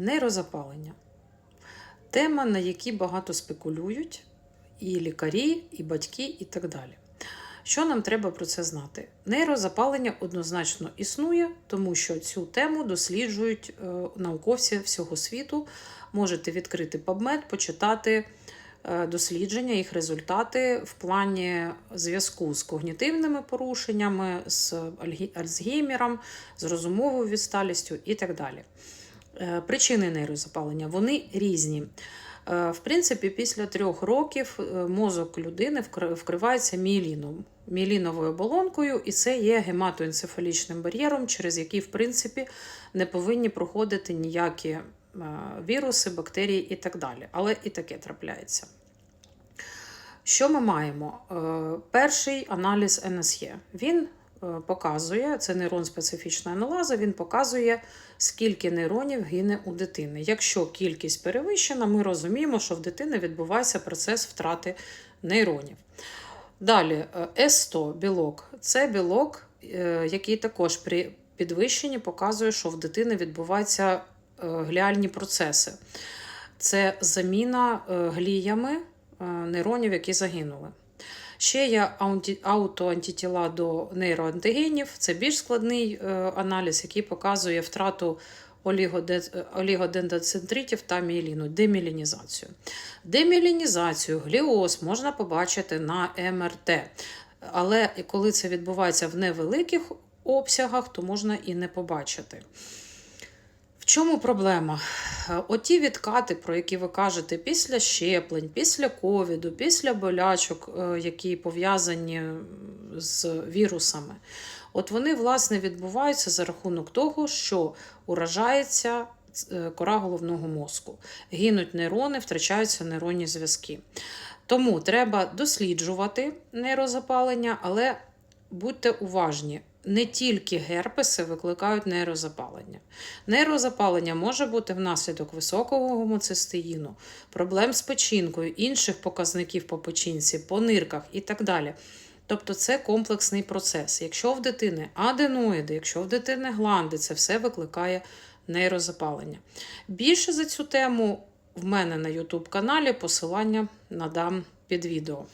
Нейрозапалення. Тема, на якій багато спекулюють і лікарі, і батьки, і так далі. Що нам треба про це знати? Нейрозапалення однозначно існує, тому що цю тему досліджують е, науковці всього світу. Можете відкрити PubMed, почитати е, дослідження, їх результати в плані зв'язку з когнітивними порушеннями, з Альцгеймером, з розумовою відсталістю і так далі. Е, Причини нейрозапалення вони різні. Е, В принципі, після трьох років е, мозок людини вкривається міеліном, міеліновою оболонкою, і це є гематоенцефалічним бар'єром, через який, в принципі, не повинні проходити ніякі віруси, бактерії і так далі. Але і таке трапляється. Що ми маємо? Перший аналіз НСЄ. Він показує, це нейрон специфічна аналаза, він показує, скільки нейронів гине у дитини. Якщо кількість перевищена, ми розуміємо, що в дитини відбувається процес втрати нейронів. Далі, е, С100 білок це білок, е, який також при підвищенні показує, що в дитини відбуваються е, гліальні процеси. Це заміна е, гліями е, нейронів, які загинули. Ще є аутоантитіла до нейроантигенів. Це більш складний е, аналіз, який показує втрату олігоде- олігодендроцентритів та міеліну, демілінізацію. Демілінізацію, гліоз можна побачити на МРТ. Але коли це відбувається в невеликих обсягах, то можна і не побачити. Чому проблема? Оті відкати, про які ви кажете, після щеплень, після ковіду, після болячок, е, які пов'язані з вірусами, от вони власне відбуваються за рахунок того, що уражається е, кора головного мозку. Гинуть нейрони, втрачаються нейронні зв'язки. Тому треба досліджувати нейрозапалення, але будьте уважні. Не тільки герпеси викликають нейрозапалення. Нейрозапалення може бути внаслідок високого гомоцистеїну, проблем з печінкою, інших показників по печінці, по нирках і так далі. Тобто це комплексний процес. Якщо в дитини аденоїди, якщо в дитини гланди, це все викликає нейрозапалення. Більше за цю тему в мене на YouTube каналі посилання надам під відео.